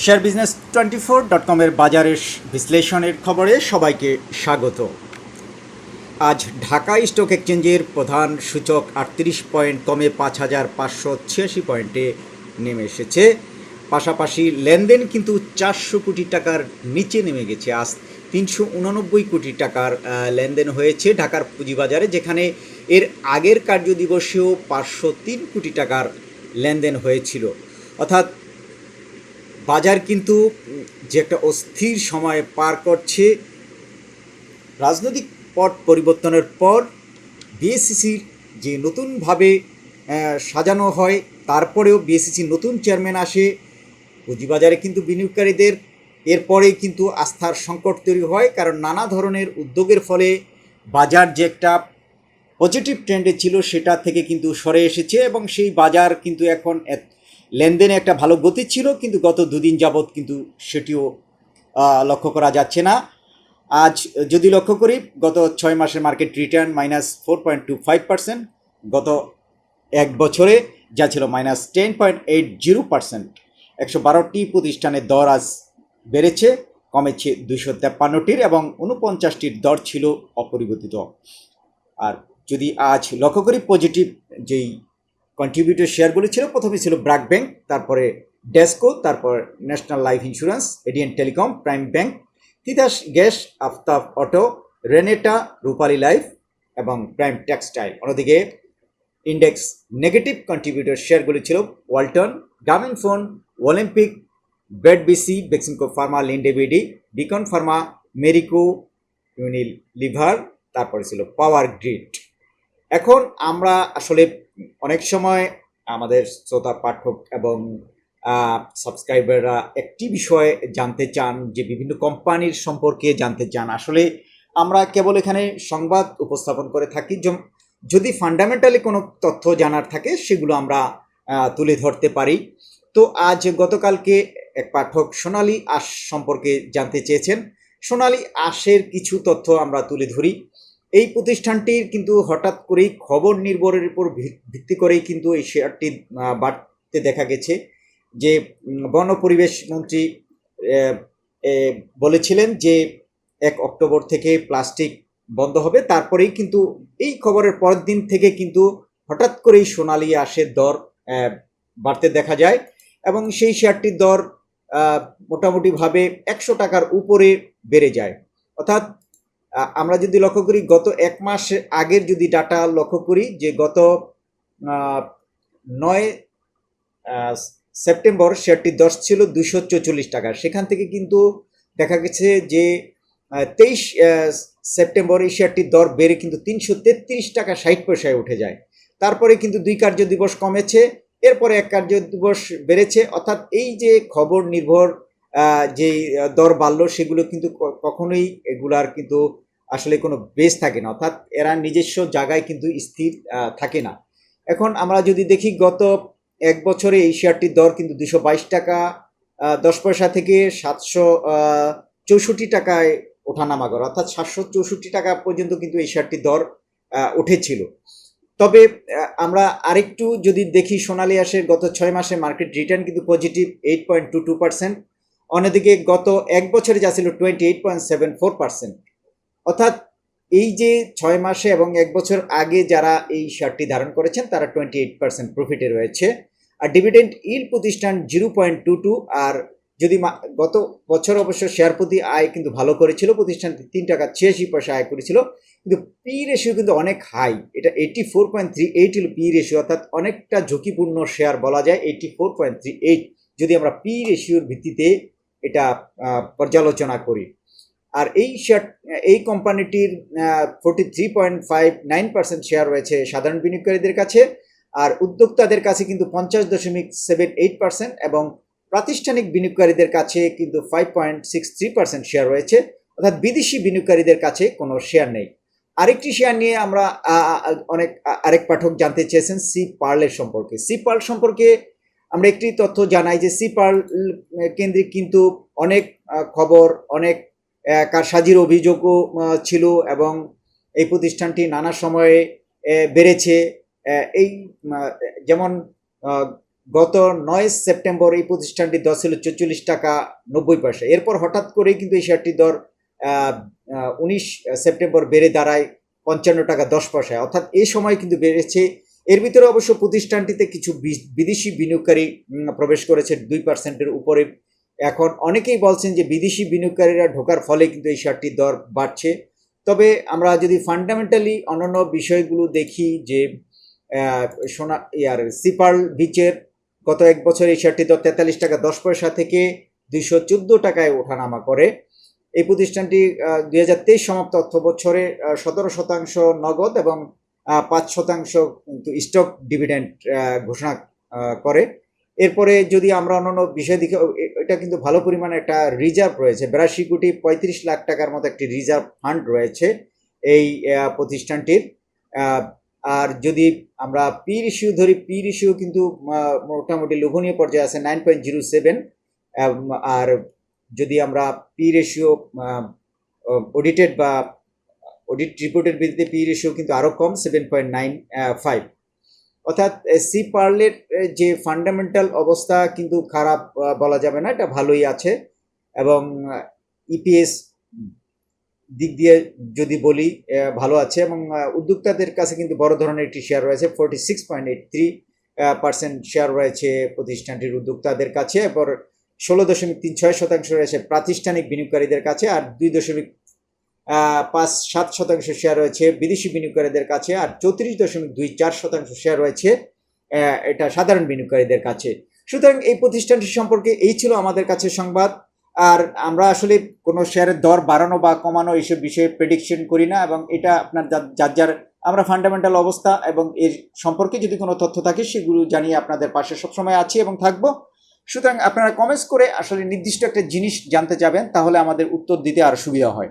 Share business twenty four dot কমের বাজারের বিশ্লেষণের খবরে সবাইকে স্বাগত। আজ ঢাকা স্টক এক্সচেঞ্জের প্রধান সূচক আটত্রিশ পয়েন্ট কমে পাঁচ হাজার পাঁচশো ছিয়াশি পয়েন্টে নেমে এসেছে। পাশাপাশি লেনদেন কিন্তু চারশো কোটি টাকার নিচে নেমে গেছে। আজ তিনশো উননব্বই কোটি টাকার লেনদেন হয়েছে ঢাকার পুঁজিবাজারে, যেখানে এর আগের কার্যদিবসেও পাঁচশো তিন কোটি টাকার লেনদেন হয়েছিল। অর্থাৎ বাজার কিন্তু যে একটা অস্থির সময় পার করছে। রাজনৈতিক পট পরিবর্তনের পর বিএসসিসির যে নতুনভাবে সাজানো হয়, তারপরেও বিএসসিসির নতুন চেয়ারম্যান আসে। পুঁজিবাজারে কিন্তু বিনিয়োগকারীদের, এরপরেই কিন্তু আস্থার সংকট তৈরি হয়, কারণ নানা ধরনের উদ্যোগের ফলে বাজার যে একটা পজিটিভ ট্রেন্ডে ছিল, সেটা থেকে কিন্তু সরে এসেছে এবং সেই বাজার কিন্তু এখন এক- লেনদেনে একটা ভালো গতি ছিল, কিন্তু গত দুদিন যাবৎ কিন্তু সেটিও লক্ষ্য করা যাচ্ছে না। আজ যদি লক্ষ্য করি, গত ছয় মাসের market return minus four point two five percent গত এক বছরে যা ছিল minus ten point eight zero percent একশো বারোটি প্রতিষ্ঠানের দর আজ বেড়েছে, কমেছে দুশো তেপ্পান্নটির এবং উনপঞ্চাশটির দর ছিল অপরিবর্তিত। আর যদি আজ লক্ষ্য করি পজিটিভ যেই কন্ট্রিবিউটর শেয়ারগুলি ছিল। প্রথমে ছিল ব্র্যাক ব্যাংক, তারপরে ডেস্কো, তারপর national life insurance, ADN telecom, prime bank, Titas gas, Aftab auto, Renata, Rupali life এবং প্রাইম টেক্সটাইল। অন্যদিকে ইন্ডেক্স নেগেটিভ কন্ট্রিবিউটর শেয়ারগুলি ছিল ওয়ালটন গ্রামীণ ফোন, অলিম্পিক বেড BC Beximco pharma, Linde BD, Beacon pharma, Marico Unilever তারপরে ছিল power grid. এখন আমরা আসলে অনেক সময় আমাদের শ্রোতা, পাঠক এবং সাবস্ক্রাইবাররা একটি বিষয় জানতে চান, যে বিভিন্ন কোম্পানির সম্পর্কে জানতে চান। আসলে আমরা কেবল এখানে সংবাদ উপস্থাপন করে থাকি। যদি ফান্ডামেন্টালি কোনো তথ্য জানার থাকে, সেগুলো আমরা তুলে ধরতে পারি। তো আজ গতকালকে এক পাঠক সোনালী আশ সম্পর্কে জানতে চেয়েছেন। সোনালী আশের কিছু তথ্য আমরা তুলে ধরি। এই প্রতিষ্ঠানটির কিন্তু হঠাৎ করেই খবর নির্ভরের উপর ভিত্তি করেই কিন্তু এই শেয়ারটি বাড়তে দেখা গেছে। যে বন পরিবেশ মন্ত্রী বলেছিলেন যে, এক অক্টোবর থেকে প্লাস্টিক বন্ধ হবে। তারপরেই কিন্তু এই খবরের পরের দিন থেকে কিন্তু হঠাৎ করেই সোনালি আশের দর বাড়তে দেখা যায়। এবং সেই শেয়ারটির দর মোটামুটিভাবে একশো টাকার উপরে বেড়ে যায়। অর্থাৎ আমরা যদি লক্ষ্য করি, গত এক মাস আগের যদি ডাটা লক্ষ্য করি, যে গত নয় সেপ্টেম্বর শেয়ারটির দশ ছিল দুশো চৌচল্লিশ টাকা। সেখান থেকে কিন্তু দেখা গেছে যে তেইশ সেপ্টেম্বর এই শেয়ারটির দর বেড়ে কিন্তু তিনশো তেত্রিশ টাকা ষাট পয়সায় উঠে যায়। তারপরে কিন্তু দুই কার্য দিবস কমেছে, এরপরে এক কার্য দিবস বেড়েছে। অর্থাৎ এই যে খবর নির্ভর আহ, যে দর বাড়লো সেগুলো কিন্তু কখনোই এগুলার কিন্তু আসলে কোনো বেস থাকে না। অর্থাৎ এরা নিজস্ব জায়গায় কিন্তু স্থির থাকে না। এখন আমরা যদি দেখি গত এক বছরে এই শেয়ারটির দর কিন্তু দুশো বাইশ টাকা দশ পয়সা থেকে সাতশো চৌষট্টি টাকায় ওঠানামা করে। অর্থাৎ সাতশো চৌষট্টি টাকা পর্যন্ত কিন্তু এই শেয়ারটির দর উঠেছিল। তবে আমরা আরেকটু যদি দেখি সোনালী আশের গত ছয় মাসে মার্কেট রিটার্ন কিন্তু positive eight point two two percent অন্যদিকে গত এক বছরে যা ছিল twenty eight point seven four percent অর্থাৎ এই যে ছয় মাসে এবং এক বছর আগে যারা এই শেয়ারটি ধারণ করেছেন, তারা টোয়েন্টি এইট পার্সেন্ট প্রফিটে রয়েছে। আর ডিভিডেন্ড ইল প্রতিষ্ঠান জিরো পয়েন্ট টু টু আর যদি গত বছর অবশ্য শেয়ার প্রতি আয় কিন্তু ভালো করেছিল, প্রতিষ্ঠানটি তিন টাকা ছিয়াশি পয়সা আয় করেছিল, কিন্তু পি রেশিও কিন্তু অনেক হাই এটা eighty four point three eight হলো পি রেশিও অর্থাৎ অনেকটা ঝুঁকিপূর্ণ শেয়ার বলা যায় eighty four point three eight যদি আমরা পি রেশিওর ভিত্তিতে এটা পর্যালোচনা করি। আর এই শেয়ার এই কোম্পানিটির forty three point five nine percent share রয়েছে সাধারণ বিনিয়োগকারীদের কাছে, আর উদ্যোক্তাদের কাছে কিন্তু পঞ্চাশ দশমিক সেভেন এইট পার্সেন্ট এবং প্রাতিষ্ঠানিক বিনিয়োগকারীদের কাছে কিন্তু five point six three percent share রয়েছে, অর্থাৎ বিদেশি বিনিয়োগকারীদের কাছে কোনো শেয়ার নেই। আরেকটি শেয়ার নিয়ে আমরা অনেক আরেক পাঠক জানতে চেয়েছেন সি পার্লের সম্পর্কে। সি পার্ল সম্পর্কে আমরা একটি তথ্য জানাই যে সি পার্ল কেন্দ্রিক কিন্তু অনেক খবর, অনেক কারসাজির অভিযোগও ছিল এবং এই প্রতিষ্ঠানটি নানা সময়ে বেড়েছে। এই যেমন গত নয় সেপ্টেম্বর এই প্রতিষ্ঠানটির দর ছিল চল্লিশ টাকা নব্বই পয়সা। এরপর হঠাৎ করেই কিন্তু এই শেয়ারটির দর উনিশ সেপ্টেম্বর বেড়ে দাঁড়ায় পঞ্চান্ন টাকা দশ পয়সায়। অর্থাৎ এই সময় কিন্তু বেড়েছে এর ভিতরে অবশ্য প্রতিষ্ঠানটিতে কিছু বিদেশি বিনিয়োগকারী প্রবেশ করেছে দুই পার্সেন্টের উপরে। এখন অনেকেই বলছেন যে বিদেশি বিনিয়োগকারীরা ঢোকার ফলে কিন্তু এই শেয়ারটির দর বাড়ছে। তবে আমরা যদি ফান্ডামেন্টালি অন্যান্য বিষয়গুলো দেখি যে সোনা ইয়ার সিপার্ল বিচের গত এক বছর এই শেয়ারটি দর তেতাল্লিশ টাকা দশ পয়সা থেকে দুইশো চোদ্দ টাকায় ওঠানামা করে। এই প্রতিষ্ঠানটি দুই হাজার তেইশ সমাপ্ত অর্থ বছরে সতেরো শতাংশ নগদ এবং পাঁচ শতাংশ কিন্তু স্টক ডিভিডেন্ড ঘোষণা করে। এরপরে যদি আমরা অন্যান্য বিষয় দিকে, এটা কিন্তু ভালো পরিমাণে একটা রিজার্ভ রয়েছে। বিরাশি কোটি পঁয়ত্রিশ লাখ টাকার মতো একটি রিজার্ভ ফান্ড রয়েছে এই প্রতিষ্ঠানটির। আর যদি আমরা পি রেশিও ধরি পি রেশিও কিন্তু মোটামুটি লোভনীয় পর্যায়ে আছে নাইন পয়েন্ট জিরো সেভেন আর যদি আমরা পি রেশিও অডিটেড বা অডিট রিপোর্টের ভিত্তিতে পি রেশিও কিন্তু আরও কম সেভেন পয়েন্ট নাইন ফাইভ অর্থাৎ সি পার্লের যে ফান্ডামেন্টাল অবস্থা কিন্তু খারাপ বলা যাবে না, এটা ভালোই আছে। এবং ইপিএস দিক দিয়ে যদি বলি ভালো আছে। এবং উদ্যোক্তাদের কাছে কিন্তু বড় ধরনের একটি শেয়ার রয়েছে forty six point eight three percent share রয়েছে প্রতিষ্ঠানটির উদ্যোক্তাদের কাছে। এরপর ষোলো দশমিক তিন ছয় শতাংশ রয়েছে প্রাতিষ্ঠানিক বিনিয়োগকারীদের কাছে, আর দুই দশমিক পাঁচ সাত শতাংশ শেয়ার রয়েছে বিদেশি বিনিয়োগকারীদের কাছে আর চৌত্রিশ দশমিক দুই চার শতাংশ শেয়ার রয়েছে এটা সাধারণ বিনিয়োগকারীদের কাছে। সুতরাং এই প্রতিষ্ঠানটি সম্পর্কে এই ছিল আমাদের কাছে সংবাদ। আর আমরা আসলে কোনো শেয়ারের দর বাড়ানো বা কমানো এইসব বিষয়ে প্রেডিকশন করি না এবং এটা আপনার যার যার আমরা ফান্ডামেন্টাল অবস্থা এবং এর সম্পর্কে যদি কোনো তথ্য থাকে সেগুলো জানিয়ে আপনাদের পাশে সবসময় আছি এবং থাকব। সুতরাং আপনারা কমেন্টস করে আসলে নির্দিষ্ট একটা জিনিস জানতে চাবেন, তাহলে আমাদের উত্তর দিতে আরও সুবিধা হয়।